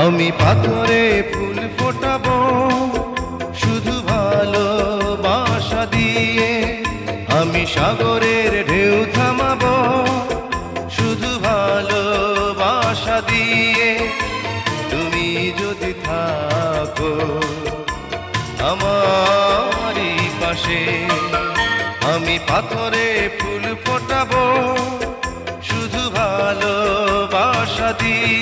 আমি পাথরে ফুল ফোটাবো, শুধু ভালোবাসা দিয়ে। আমি সাগরের ঢেউ থামাবো, শুধু ভালোবাসা দিয়ে। তুমি যদি থাকো আমারই পাশে, আমি পাথরে ফুল ফোটাবো, শুধু ভালোবাসা দিয়ে।